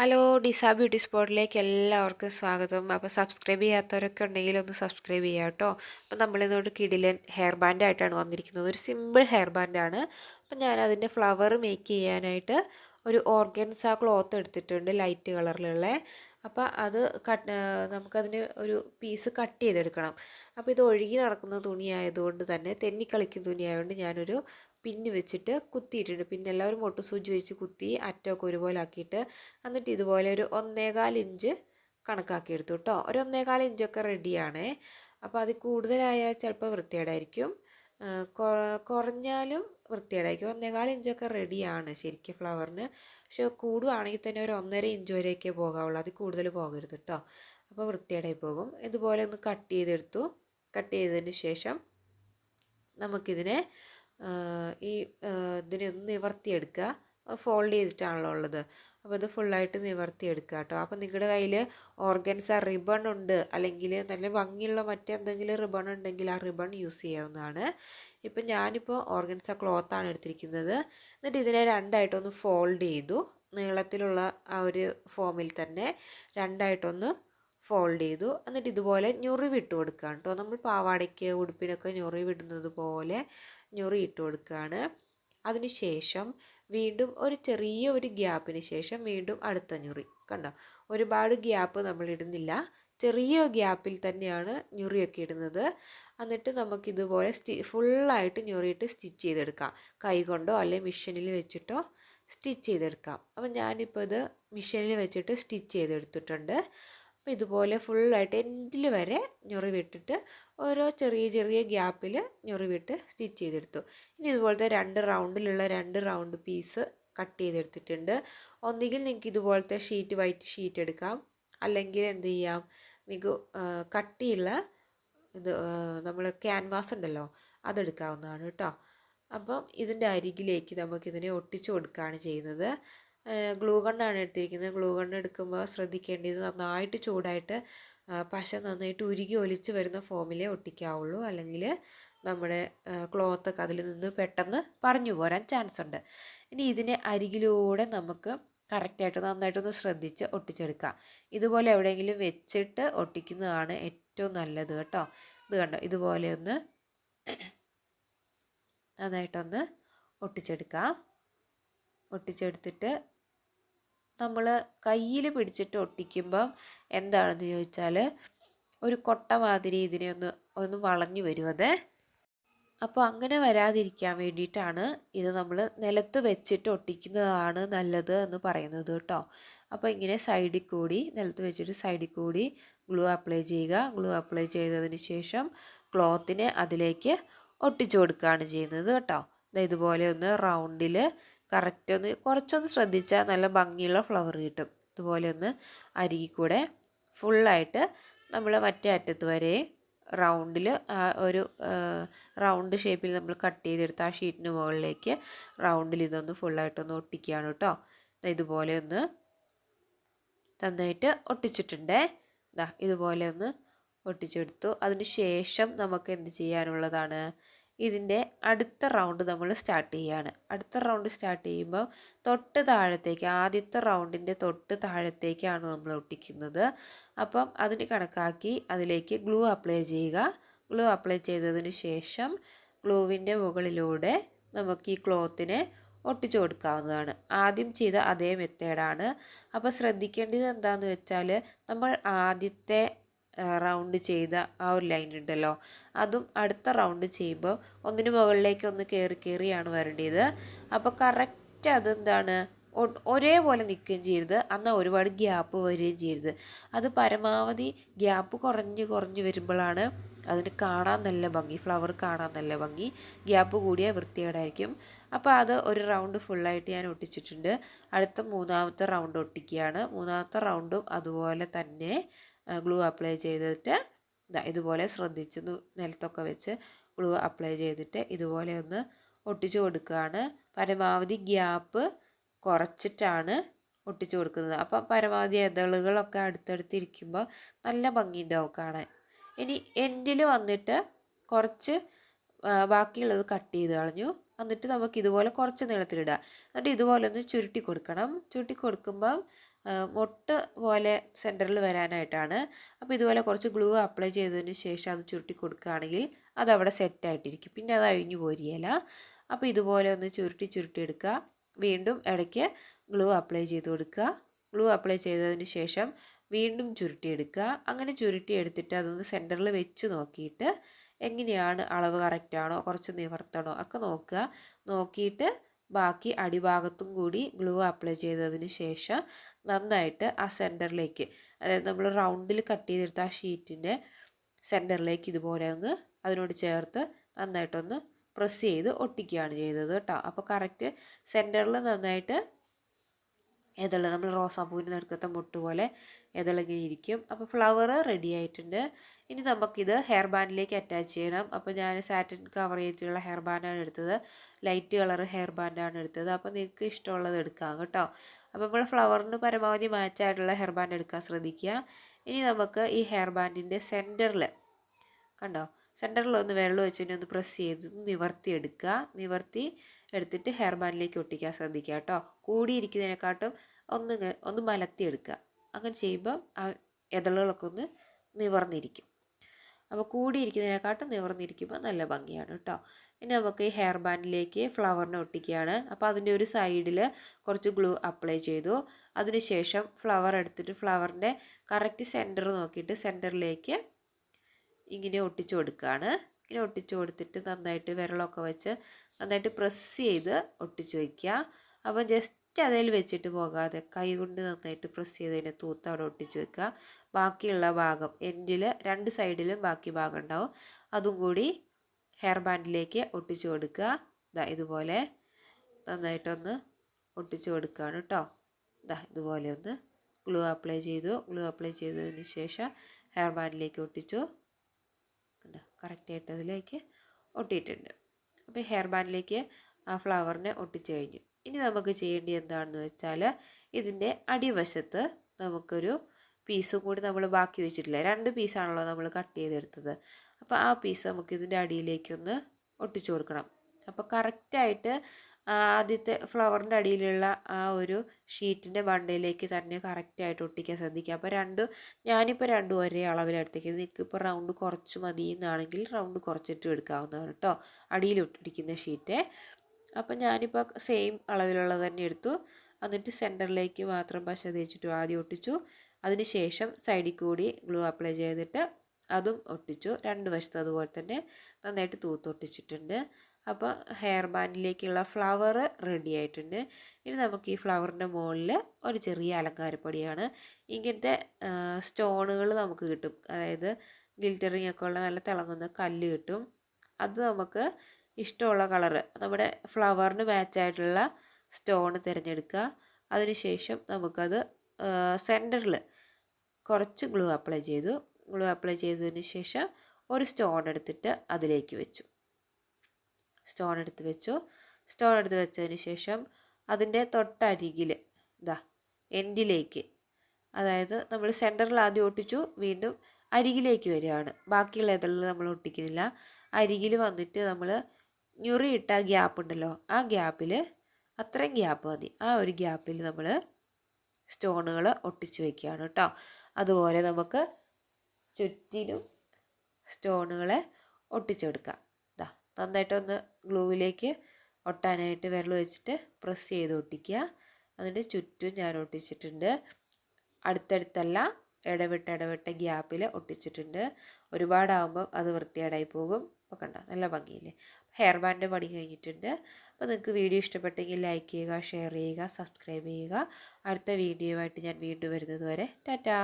Hello ഡിസ beauty സ്പോട്ടിലേക്ക് എല്ലാവർക്കും സ്വാഗതം. അപ്പോൾ സബ്സ്ക്രൈബ് ചെയ്യാത്തവരൊക്കെ ഉണ്ടെങ്കിൽ ഒന്ന് സബ്സ്ക്രൈബ് ചെയ്യാം കേട്ടോ. അപ്പോൾ നമ്മളിന്നോട്ട് കിടിലൻ ഹെയർ ബാൻഡായിട്ടാണ് വന്നിരിക്കുന്നത്. ഒരു സിമ്പിൾ ഹെയർ ബാൻഡാണ് അപ്പം ഞാൻ അതിന്റെ ഫ്ലവർ മേക്ക് ചെയ്യാനായിട്ട് ഒരു ഓർഗൻസ ക്ലോത്ത് എടുത്തിട്ടുണ്ട് ലൈറ്റ് കളറിലുള്ള. അപ്പോൾ അത് കട്ട് നമുക്കതിന് ഒരു പീസ് കട്ട് ചെയ്തെടുക്കണം. അപ്പോൾ ഇത് ഒഴുകി നടക്കുന്ന തുണി ആയതുകൊണ്ട് തന്നെ തെന്നിക്കളിക്കുന്ന തുണി ആയതുകൊണ്ട് ഞാനൊരു പിന്ന് വെച്ചിട്ട് കുത്തിയിട്ടുണ്ട്. പിന്നെ എല്ലാവരും മൊട്ട് സൂചി വെച്ച് കുത്തി അറ്റമൊക്കെ ഒരുപോലെ ആക്കിയിട്ട് എന്നിട്ട് ഇതുപോലെ ഒരു ഒന്നേകാൽ ഇഞ്ച് കണക്കാക്കി എടുത്തു കേട്ടോ. ഒരു ഒന്നേകാൽ ഇഞ്ചൊക്കെ റെഡിയാണ് അപ്പോൾ അത് കൂടുതലായാൽ ചിലപ്പോൾ വൃത്തികേടായിരിക്കും. കുറഞ്ഞാലും വൃത്തികേടായിരിക്കും. ഒന്നേകാൽ ഇഞ്ചൊക്കെ റെഡിയാണ് ശരിക്കും ഫ്ലവറിന് പക്ഷെ കൂടുവാണെങ്കിൽ തന്നെ ഒരു ഒന്നര ഇഞ്ച് വരെയൊക്കെ പോകാവുള്ളൂ. അത് കൂടുതൽ പോകരുത് കേട്ടോ. അപ്പോൾ വൃത്തികേടായി പോകും. ഇതുപോലെ ഒന്ന് കട്ട് ചെയ്തെടുത്തു. കട്ട് ചെയ്തതിന് ശേഷം നമുക്കിതിനെ ഈ ഇതിനെ ഒന്ന് നിവർത്തിയെടുക്കുക. ഫോൾഡ് ചെയ്തിട്ടാണല്ലോ ഉള്ളത്. അപ്പോൾ ഇത് ഫുള്ളായിട്ട് നിവർത്തിയെടുക്കുക കേട്ടോ. അപ്പോൾ നിങ്ങളുടെ കയ്യിൽ ഓർഗൻസ റിബൺ ഉണ്ട്. അല്ലെങ്കിൽ നല്ല ഭംഗിയുള്ള മറ്റെന്തെങ്കിലും റിബൺ ഉണ്ടെങ്കിൽ ആ റിബൺ യൂസ് ചെയ്യാവുന്നതാണ്. ഇപ്പം ഞാനിപ്പോൾ ഓർഗൻസ ക്ലോത്താണ് എടുത്തിരിക്കുന്നത്. എന്നിട്ട് ഇതിനെ രണ്ടായിട്ടൊന്ന് ഫോൾഡ് ചെയ്തു. നീളത്തിലുള്ള ആ ഒരു ഫോമിൽ തന്നെ രണ്ടായിട്ടൊന്ന് ഫോൾഡ് ചെയ്തു. എന്നിട്ട് ഇതുപോലെ ഞൊറിവിട്ട് കൊടുക്കുകയാണ് കേട്ടോ. നമ്മൾ പാവാടയ്ക്ക് ഉടുപ്പിനൊക്കെ ഞൊറിവിടുന്നത് പോലെ ഞൊറി ഇട്ട് കൊടുക്കുകയാണ് അതിനുശേഷം വീണ്ടും ഒരു ചെറിയ ഒരു ഗ്യാപ്പിന് ശേഷം വീണ്ടും അടുത്ത ഞൊറി. കണ്ടോ? ഒരുപാട് ഗ്യാപ്പ് നമ്മൾ ഇടുന്നില്ല. ചെറിയ ഗ്യാപ്പിൽ തന്നെയാണ് ഞൊറിയൊക്കെ ഇടുന്നത്. എന്നിട്ട് നമുക്കിതുപോലെ സ്റ്റി ഫുള്ളായിട്ട് ഞൊറിയിട്ട് സ്റ്റിച്ച് ചെയ്തെടുക്കാം. കൈ കൊണ്ടോ അല്ലെങ്കിൽ മിഷനിൽ വെച്ചിട്ടോ സ്റ്റിച്ച് ചെയ്തെടുക്കാം. അപ്പം ഞാനിപ്പോൾ ഇത് മിഷനിൽ വെച്ചിട്ട് സ്റ്റിച്ച് ചെയ്തെടുത്തിട്ടുണ്ട്. അപ്പോൾ ഇതുപോലെ ഫുള്ളായിട്ട് എൻഡിൽ വരെ ഞൊറിവിട്ടിട്ട് ഓരോ ചെറിയ ചെറിയ ഗ്യാപ്പിൽ ഞൊറിവിട്ട് സ്റ്റിച്ച് ചെയ്തെടുത്തു. ഇനി ഇതുപോലത്തെ രണ്ട് റൗണ്ടിലുള്ള രണ്ട് റൗണ്ട് പീസ് കട്ട് ചെയ്തെടുത്തിട്ടുണ്ട്. ഒന്നുകിൽ നിങ്ങൾക്ക് ഇതുപോലത്തെ ഷീറ്റ് വൈറ്റ് ഷീറ്റ് എടുക്കാം. അല്ലെങ്കിൽ എന്ത് ചെയ്യാം? നിങ്ങൾക്ക് കട്ടിയുള്ള ഇത് നമ്മൾ ക്യാൻവാസ് ഉണ്ടല്ലോ അതെടുക്കാവുന്നതാണ് കേട്ടോ. അപ്പം ഇതിന്റെ അരികിലേക്ക് നമുക്കിതിനെ ഒട്ടിച്ചു കൊടുക്കുകയാണ് ചെയ്യുന്നത്. ഗ്ലൂ ഗണ്ണാണ് എടുത്തിരിക്കുന്നത്. ഗ്ലൂ ഗണ്ണ് എടുക്കുമ്പോൾ ശ്രദ്ധിക്കേണ്ടത് നന്നായിട്ട് ചൂടായിട്ട് പശ നന്നായിട്ട് ഉരുകി ഒലിച്ച് വരുന്ന ഫോമിലേ ഒട്ടിക്കാവുള്ളൂ. അല്ലെങ്കിൽ നമ്മുടെ ക്ലോത്തൊക്കെ അതിൽ നിന്ന് പെട്ടെന്ന് പറഞ്ഞു പോരാൻ ചാൻസ് ഉണ്ട് ഇനി ഇതിനെ അരികിലൂടെ നമുക്ക് കറക്റ്റായിട്ട് നന്നായിട്ടൊന്ന് ശ്രദ്ധിച്ച് ഒട്ടിച്ചെടുക്കാം. ഇതുപോലെ എവിടെയെങ്കിലും വെച്ചിട്ട് ഒട്ടിക്കുന്നതാണ് ഏറ്റവും നല്ലത് കേട്ടോ. ഇത് കണ്ടോ? ഇതുപോലെ ഒന്ന് നന്നായിട്ടൊന്ന് ഒട്ടിച്ചെടുക്കാം. ഒട്ടിച്ചെടുത്തിട്ട് നമ്മൾ കയ്യിൽ പിടിച്ചിട്ട് ഒട്ടിക്കുമ്പം എന്താണെന്ന് ചോദിച്ചാൽ ഒരു കൊട്ട മാതിരി ഇതിനെ ഒന്ന് ഒന്ന് വളഞ്ഞു വരും അപ്പോൾ അങ്ങനെ വരാതിരിക്കാൻ വേണ്ടിയിട്ടാണ് ഇത് നമ്മൾ നിലത്ത് വെച്ചിട്ട് ഒട്ടിക്കുന്നതാണ് നല്ലത് എന്ന് പറയുന്നത് കേട്ടോ. അപ്പോൾ ഇങ്ങനെ സൈഡിൽ കൂടി നിലത്ത് വെച്ചിട്ട് സൈഡിൽ കൂടി ഗ്ലൂ അപ്ലൈ ചെയ്യുക. ഗ്ലൂ അപ്ലൈ ചെയ്തതിന് ശേഷം ക്ലോത്തിനെ അതിലേക്ക് ഒട്ടിച്ചു കൊടുക്കുകയാണ് ചെയ്യുന്നത് കേട്ടോ. ഇതുപോലെ ഒന്ന് റൗണ്ടിൽ കറക്റ്റ് ഒന്ന് കുറച്ചൊന്ന് ശ്രദ്ധിച്ചാൽ നല്ല ഭംഗിയുള്ള ഫ്ലവർ കിട്ടും. ഇതുപോലെ ഒന്ന് അരികി കൂടെ ഫുള്ളായിട്ട് നമ്മൾ മറ്റേ അറ്റത്ത് വരെ റൗണ്ടിൽ ഒരു റൗണ്ട് ഷേപ്പിൽ നമ്മൾ കട്ട് ചെയ്തെടുത്ത് ആ ഷീറ്റിന് മുകളിലേക്ക് റൗണ്ടിൽ ഇതൊന്ന് ഫുള്ളായിട്ടൊന്ന് ഒട്ടിക്കുകയാണ് കേട്ടോ. ഇതുപോലെ ഒന്ന് നന്നായിട്ട് ഒട്ടിച്ചിട്ടുണ്ടേ. ഇതാ ഇതുപോലെ ഒന്ന് ഒട്ടിച്ചെടുത്തു. അതിന് ശേഷം നമുക്ക് എന്ത് ചെയ്യാനുള്ളതാണ്? ഇതിന്റെ അടുത്ത റൗണ്ട് നമ്മൾ സ്റ്റാർട്ട് ചെയ്യുകയാണ് അടുത്ത റൗണ്ട് സ്റ്റാർട്ട് ചെയ്യുമ്പോൾ തൊട്ട് താഴത്തേക്ക് ആദ്യത്തെ റൗണ്ടിന്റെ തൊട്ട് താഴത്തേക്കാണ് നമ്മൾ ഒട്ടിക്കുന്നത്. അപ്പം അതിന് കണക്കാക്കി അതിലേക്ക് ഗ്ലൂ അപ്ലൈ ചെയ്യുക. ഗ്ലൂ അപ്ലൈ ചെയ്തതിന് ശേഷം ഗ്ലൂവിന്റെ മുകളിലൂടെ നമുക്ക് ഈ ക്ലോത്തിനെ ഒട്ടിച്ചു കൊടുക്കാവുന്നതാണ്. ആദ്യം ചെയ്ത അതേ മെത്തേഡാണ്. അപ്പോൾ ശ്രദ്ധിക്കേണ്ടത് എന്താണെന്ന് വെച്ചാൽ നമ്മൾ ആദ്യത്തെ റൗണ്ട് ചെയ്ത ആ ഒരു ലൈൻ ഉണ്ടല്ലോ. അതും അടുത്ത റൗണ്ട് ചെയ്യുമ്പോൾ ഒന്നിന് മുകളിലേക്ക് ഒന്ന് കയറി കയറിയാണ് വരേണ്ടത്. അപ്പോൾ കറക്റ്റ് അതെന്താണ്? ഒരേപോലെ നിൽക്കുകയും ചെയ്യരുത്. എന്നാൽ ഒരുപാട് ഗ്യാപ്പ് വരികയും ചെയ്യരുത്. അത് പരമാവധി ഗ്യാപ്പ് കുറഞ്ഞ് കുറഞ്ഞ് വരുമ്പോഴാണ് അതിന് കാണാൻ നല്ല ഭംഗി ഫ്ലവർ കാണാൻ നല്ല ഭംഗി ഗ്യാപ്പ് കൂടിയ വൃത്തികേടായിരിക്കും. അപ്പോൾ അത് ഒരു റൗണ്ട് ഫുള്ളായിട്ട് ഞാൻ ഒട്ടിച്ചിട്ടുണ്ട്. അടുത്ത മൂന്നാമത്തെ റൗണ്ട് ഒട്ടിക്കുകയാണ്. മൂന്നാമത്തെ റൗണ്ടും അതുപോലെ തന്നെ ഗ്ലൂ അപ്ലൈ ചെയ്തിട്ട് ഇതുപോലെ ശ്രദ്ധിച്ച് നിലത്തൊക്കെ വെച്ച് ഗ്ലൂ അപ്ലൈ ചെയ്തിട്ട് ഇതുപോലെ ഒന്ന് ഒട്ടിച്ചു കൊടുക്കുകയാണ്. പരമാവധി ഗ്യാപ്പ് കുറച്ചിട്ടാണ് ഒട്ടിച്ചു കൊടുക്കുന്നത്. അപ്പം പരമാവധി ഇതളുകളൊക്കെ അടുത്തടുത്തിരിക്കുമ്പോൾ നല്ല ഭംഗിയുണ്ടാവും കാണാൻ. ഇനി എൻഡിൽ വന്നിട്ട് കുറച്ച് ബാക്കിയുള്ളത് കട്ട് ചെയ്ത് കളഞ്ഞു. എന്നിട്ട് നമുക്ക് ഇതുപോലെ കുറച്ച് നീളത്തിലിടാം എന്നിട്ട് ഇതുപോലെ ഒന്ന് ചുരുട്ടി കൊടുക്കണം. ചുരുട്ടി കൊടുക്കുമ്പം മൊട്ട് പോലെ സെന്ററിൽ വരാനായിട്ടാണ്. അപ്പോൾ ഇതുപോലെ കുറച്ച് ഗ്ലൂ അപ്ലൈ ചെയ്തതിന് ശേഷം അത് ചുരുട്ടി കൊടുക്കുകയാണെങ്കിൽ അതവിടെ സെറ്റായിട്ടിരിക്കും പിന്നെ അത് അഴിഞ്ഞു പോരിയല്ല അപ്പോൾ ഇതുപോലെ ഒന്ന് ചുരുട്ടി ചുരുട്ടി എടുക്കുക. വീണ്ടും ഇടയ്ക്ക് ഗ്ലൂ അപ്ലൈ ചെയ്ത് കൊടുക്കുക. ഗ്ലൂ അപ്ലൈ ചെയ്തതിന് ശേഷം വീണ്ടും ചുരുട്ടിയെടുക്കുക അങ്ങനെ ചുരുട്ടി എടുത്തിട്ട് അതൊന്ന് സെന്ററിൽ വെച്ച് നോക്കിയിട്ട് എങ്ങനെയാണ് അളവ് കറക്റ്റാണോ കുറച്ച് നിവർത്തണോ ഒക്കെ നോക്കുക. നോക്കിയിട്ട് ബാക്കി അടിഭാഗത്തും കൂടി ഗ്ലൂ അപ്ലൈ ചെയ്തതിന് ശേഷം നന്നായിട്ട് ആ സെന്ററിലേക്ക് അതായത് നമ്മൾ റൗണ്ടിൽ കട്ട് ചെയ്തെടുത്ത ആ ഷീറ്റിന്റെ സെന്ററിലേക്ക് ഇതുപോലെ അങ്ങ് അതിനോട് ചേർത്ത് നന്നായിട്ടൊന്ന് പ്രസ് ചെയ്ത് ഒട്ടിക്കുകയാണ് ചെയ്തത് കേട്ടോ. അപ്പോൾ കറക്റ്റ് സെന്ററിൽ നന്നായിട്ട് ഇതൾ നമ്മൾ റോസാപ്പൂവിന് നടുക്കത്തെ മുട്ട് പോലെ ഇതളിങ്ങനെ ഇരിക്കും. അപ്പോൾ ഫ്ലവർ റെഡി ആയിട്ടുണ്ട്. ഇനി നമുക്കിത് ഹെയർ ബാൻഡിലേക്ക് അറ്റാച്ച് ചെയ്യണം. അപ്പോൾ ഞാൻ സാറ്റിൻ കവർ ചെയ്തിട്ടുള്ള ഹെയർ ബാൻഡാണ് എടുത്തത്. ലൈറ്റ് കളർ ഹെയർ ബാൻഡാണ് എടുത്തത്. അപ്പോൾ നിങ്ങൾക്ക് ഇഷ്ടമുള്ളത് എടുക്കാം കേട്ടോ. അപ്പോൾ നമ്മൾ ഫ്ലവറിന് പരമാവധി മാച്ചായിട്ടുള്ള ഹെയർ ബാൻഡ് എടുക്കാൻ ശ്രദ്ധിക്കുക. ഇനി നമുക്ക് ഈ ഹെയർ ബാൻഡിന്റെ സെന്ററിൽ കണ്ടോ? സെന്ററിൽ ഒന്ന് വെള്ളം വെച്ചിട്ട് ഒന്ന് പ്രസ് ചെയ്ത് നിവർത്തി എടുക്കുക. നിവർത്തി എടുത്തിട്ട് ഹെയർ ബാൻഡിലേക്ക് ഒട്ടിക്കാൻ ശ്രദ്ധിക്കുക കേട്ടോ. കൂടിയിരിക്കുന്നതിനെക്കാട്ടും ഒന്ന് ഒന്ന് മലത്തി എടുക്കുക. അങ്ങനെ ചെയ്യുമ്പോൾ ആ ഇതളുകളൊക്കെ ഒന്ന് നിവർന്നിരിക്കും. അപ്പോൾ കൂടിയിരിക്കുന്നതിനെക്കാട്ടും നിവർന്നിരിക്കുമ്പോൾ നല്ല ഭംഗിയാണ് കേട്ടോ. ഇനി നമുക്ക് ഈ ഹെയർ ബാൻഡിലേക്ക് ഫ്ലവറിനെ ഒട്ടിക്കുകയാണ്. അപ്പോൾ അതിന്റെ ഒരു സൈഡിൽ കുറച്ച് ഗ്ലൂ അപ്ലൈ ചെയ്തു. അതിനുശേഷം ഫ്ലവർ എടുത്തിട്ട് ഫ്ലവറിന്റെ കറക്റ്റ് സെന്റർ നോക്കിയിട്ട് സെന്ററിലേക്ക് ഇങ്ങനെ ഒട്ടിച്ചു കൊടുക്കുകയാണ്. ഇങ്ങനെ ഒട്ടിച്ചു കൊടുത്തിട്ട് നന്നായിട്ട് വിരളൊക്കെ വെച്ച് നന്നായിട്ട് പ്രസ് ചെയ്ത് ഒട്ടിച്ചു വയ്ക്കുക അപ്പോൾ ജസ്റ്റ് അതിൽ വെച്ചിട്ട് പോകാതെ കൈ കൊണ്ട് നന്നായിട്ട് പ്രസ് ചെയ്തതിനെ തൂത്ത് അവിടെ ഒട്ടിച്ചു വെക്കുക. ബാക്കിയുള്ള ഭാഗം എൻഡിൽ രണ്ട് സൈഡിലും ബാക്കി ഭാഗം ഉണ്ടാവും. അതും കൂടി ഹെയർ ബാൻഡിലേക്ക് ഒട്ടിച്ചു കൊടുക്കുക. ഇതാ ഇതുപോലെ നന്നായിട്ടൊന്ന് ഒട്ടിച്ചു കൊടുക്കുകയാണ് കേട്ടോ. ഇതാ ഇതുപോലെ ഒന്ന് ഗ്ലൂ അപ്ലൈ ചെയ്തു. ഗ്ലൂ അപ്ലൈ ചെയ്തതിന് ശേഷം ഹെയർ ബാൻഡിലേക്ക് ഒട്ടിച്ചു. കറക്റ്റായിട്ട് അതിലേക്ക് ഒട്ടിയിട്ടുണ്ട്. അപ്പോൾ ഹെയർ ബാൻഡിലേക്ക് ആ ഫ്ലവറിനെ ഒട്ടിച്ചു കഴിഞ്ഞു. ഇനി നമുക്ക് ചെയ്യേണ്ടത് എന്താണെന്ന് വെച്ചാൽ ഇതിന്റെ അടിവശത്ത് നമുക്കൊരു പീസും കൂടി നമ്മൾ ബാക്കി വെച്ചിട്ടില്ല. രണ്ട് പീസാണല്ലോ നമ്മൾ കട്ട് ചെയ്തെടുത്തത്. അപ്പോൾ ആ പീസ് നമുക്ക് ഇതിന്റെ അടിയിലേക്കൊന്ന് ഒട്ടിച്ചു കൊടുക്കണം. അപ്പോൾ കറക്റ്റായിട്ട് ആദ്യത്തെ ഫ്ലവറിന്റെ അടിയിലുള്ള ആ ഒരു ഷീറ്റിന്റെ ബണ്ടയിലേക്ക് തന്നെ കറക്റ്റായിട്ട് ഒട്ടിക്കാൻ ശ്രദ്ധിക്കുക. അപ്പോൾ രണ്ട് ഞാനിപ്പോൾ രണ്ടും ഒരേ അളവിലെടുത്തേക്ക് ഇപ്പോൾ റൗണ്ട് കുറച്ച് മതി എന്നാണെങ്കിൽ റൗണ്ട് കുറച്ചിട്ട് എടുക്കാവുന്നതാണ് കേട്ടോ അടിയിൽ ഒട്ടിരിക്കുന്ന ഷീറ്റ് അപ്പം ഞാനിപ്പോൾ സെയിം അളവിലുള്ളത് തന്നെ എടുത്തു. എന്നിട്ട് സെന്ററിലേക്ക് മാത്രം പശ തേച്ചിട്ട് ആദ്യം ഒട്ടിച്ചു. അതിന് ശേഷം സൈഡിൽ കൂടി ഗ്ലൂ അപ്ലൈ ചെയ്തിട്ട് അതും ഒട്ടിച്ചു. രണ്ട് വശത്ത് അതുപോലെ തന്നെ നന്നായിട്ട് തൂത്തൊട്ടിച്ചിട്ടുണ്ട് അപ്പോൾ ഹെയർ ബാൻഡിലേക്കുള്ള ഫ്ലവർ റെഡി ആയിട്ടുണ്ട്. ഇനി നമുക്ക് ഈ ഫ്ലവറിന്റെ മുകളിൽ ഒരു ചെറിയ അലങ്കാരപ്പൊടിയാണ്. ഇങ്ങനത്തെ സ്റ്റോണുകൾ നമുക്ക് കിട്ടും. അതായത് ഗിൽറ്ററിങ് ഒക്കെ ഉള്ള നല്ല തിളങ്ങുന്ന കല്ല് കിട്ടും. അത് നമുക്ക് ഇഷ്ടമുള്ള കളറ് നമ്മുടെ ഫ്ലവറിന് മാച്ചായിട്ടുള്ള സ്റ്റോൺ തിരഞ്ഞെടുക്കുക. അതിനുശേഷം നമുക്കത് സെന്ററിൽ കുറച്ച് ഗ്ലൂ അപ്ലൈ ചെയ്തു. ഗ്ലൂ അപ്ലൈ ചെയ്തതിന് ശേഷം ഒരു സ്റ്റോൺ എടുത്തിട്ട് അതിലേക്ക് വെച്ചു. സ്റ്റോൺ എടുത്ത് വെച്ചു. സ്റ്റോൺ എടുത്ത് വെച്ചതിന് ശേഷം അതിന്റെ തൊട്ടരികിൽ ഇതാ എൻഡിലേക്ക് അതായത് നമ്മൾ സെന്ററിൽ ആദ്യം ഒട്ടിച്ചു വീണ്ടും അരികിലേക്ക് വരികയാണ്. ബാക്കിയുള്ള ഇതളിൽ നമ്മൾ ഒട്ടിക്കുന്നില്ല അരികിൽ വന്നിട്ട് നമ്മൾ ഞുറിയിട്ട ഗ്യാപ്പ് ഉണ്ടല്ലോ ആ ഗ്യാപ്പിൽ അത്രയും ഗ്യാപ്പ് മതി. ആ ഒരു ഗ്യാപ്പിൽ നമ്മൾ സ്റ്റോണുകൾ ഒട്ടിച്ച് വയ്ക്കുകയാണ് കേട്ടോ അതുപോലെ നമുക്ക് ചുറ്റിനും സ്റ്റോണുകളെ ഒട്ടിച്ചെടുക്കുക ഇതാ നന്നായിട്ടൊന്ന് ഗ്ലൂവിലേക്ക് ഒട്ടാനായിട്ട് വിരൽ വെച്ചിട്ട് പ്രസ് ചെയ്ത് ഒട്ടിക്കുക. അതിന്റെ ചുറ്റും ഞാൻ ഒട്ടിച്ചിട്ടുണ്ട്. അടുത്തടുത്തല്ല ഇടവിട്ട് ഇടവിട്ട ഗ്യാപ്പിൽ ഒട്ടിച്ചിട്ടുണ്ട്. ഒരുപാടാകുമ്പോൾ അത് വൃത്തികേടായി പോകും. അപ്പോൾ കണ്ട നല്ല ഭംഗിയില്ലേ? ഹെയർ ബാൻഡ് പണി കഴിഞ്ഞിട്ടുണ്ട്. അപ്പോൾ നിങ്ങൾക്ക് വീഡിയോ ഇഷ്ടപ്പെട്ടെങ്കിൽ ലൈക്ക് ചെയ്യുക ഷെയർ ചെയ്യുക സബ്സ്ക്രൈബ് ചെയ്യുക. അടുത്ത വീഡിയോ ആയിട്ട് ഞാൻ വീണ്ടും വരുന്നത് വരെ ടാറ്റാ!